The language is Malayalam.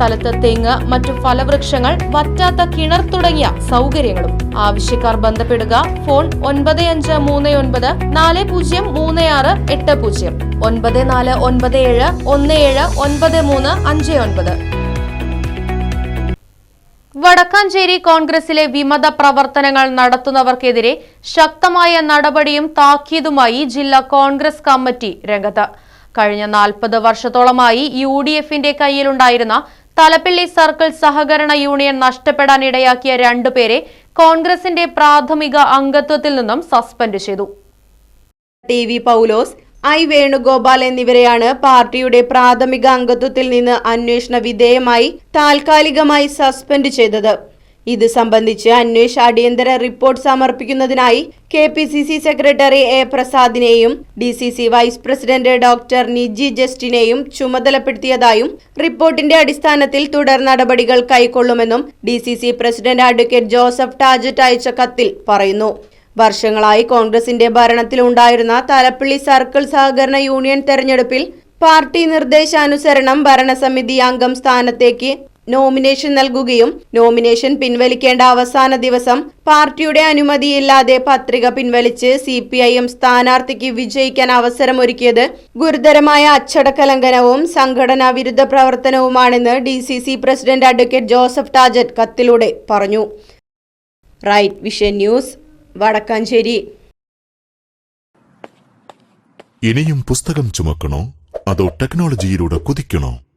സ്ഥലത്ത് തെങ്ങ് മറ്റു ഫലവൃക്ഷങ്ങൾ വറ്റാത്ത കിണർ തുടങ്ങിയ സൗകര്യങ്ങളും. ആവശ്യക്കാർ ബന്ധപ്പെടുക ഫോൺ ഒൻപത് അഞ്ച് മൂന്ന് ഒൻപത് നാല് പൂജ്യം മൂന്ന് ആറ് എട്ട് പൂജ്യം. ഒൻപത് നാല് ഒൻപത് ഏഴ് ഒന്ന് ഏഴ് ഒൻപത് മൂന്ന് അഞ്ച് ഒൻപത്. വടക്കാഞ്ചേരി കോൺഗ്രസിലെ വിമത പ്രവർത്തനങ്ങൾ നടത്തുന്നവർക്കെതിരെ ശക്തമായ നടപടിയും താക്കീതുമായി ജില്ലാ കോൺഗ്രസ് കമ്മിറ്റി രംഗത്ത്. കഴിഞ്ഞ നാൽപ്പത് വർഷത്തോളമായി യു ഡി എഫിന്റെ കയ്യിലുണ്ടായിരുന്ന തലപ്പിള്ളി സർക്കിൾ സഹകരണ യൂണിയൻ നഷ്ടപ്പെടാൻ ഇടയാക്കിയ രണ്ടുപേരെ കോൺഗ്രസിന്റെ പ്രാഥമിക അംഗത്വത്തിൽ നിന്നും സസ്പെൻഡ് ചെയ്തു. T V Paulose I Venugopal എന്നിവരെയാണ് പാർട്ടിയുടെ പ്രാഥമിക അംഗത്വത്തിൽ നിന്ന് അന്വേഷണ വിധേയമായി താൽക്കാലികമായി സസ്പെൻഡ് ചെയ്തത്. ഇത് സംബന്ധിച്ച് അന്വേഷ അടിയന്തര report സമർപ്പിക്കുന്നതിനായി K P C C secretary A പ്രസാദിനെയും D C C vice president doctor Niji ജസ്റ്റിനെയും ചുമതലപ്പെടുത്തിയതായും റിപ്പോർട്ടിന്റെ അടിസ്ഥാനത്തിൽ തുടർ നടപടികൾ കൈക്കൊള്ളുമെന്നും D C C president advocate Joseph Tajet അയച്ച കത്തിൽ പറയുന്നു. വർഷങ്ങളായി കോൺഗ്രസിന്റെ ഭരണത്തിലുണ്ടായിരുന്ന തലപ്പള്ളി സർക്കിൾ സഹകരണ യൂണിയൻ തെരഞ്ഞെടുപ്പിൽ പാർട്ടി നിർദ്ദേശാനുസരണം ഭരണസമിതി അംഗം സ്ഥാനത്തേക്ക് നോമിനേഷൻ നൽകുകയും നോമിനേഷൻ പിൻവലിക്കേണ്ട അവസാന ദിവസം പാർട്ടിയുടെ അനുമതിയില്ലാതെ പത്രിക പിൻവലിച്ച് സി പി ഐ എം സ്ഥാനാർത്ഥിക്ക് വിജയിക്കാൻ അവസരമൊരുക്കിയത് ഗുരുതരമായ അച്ചടക്ക ലംഘനവും സംഘടനാ വിരുദ്ധ പ്രവർത്തനവുമാണെന്ന് D C C president advocate Joseph Tajet കത്തിലൂടെ പറഞ്ഞു. Right vision news Vadakkanchery. ഇനിയും പുസ്തകം ചുമക്കണോ? അതോ ടെക്നോളജിയിലൂടെ കുതിക്കണോ?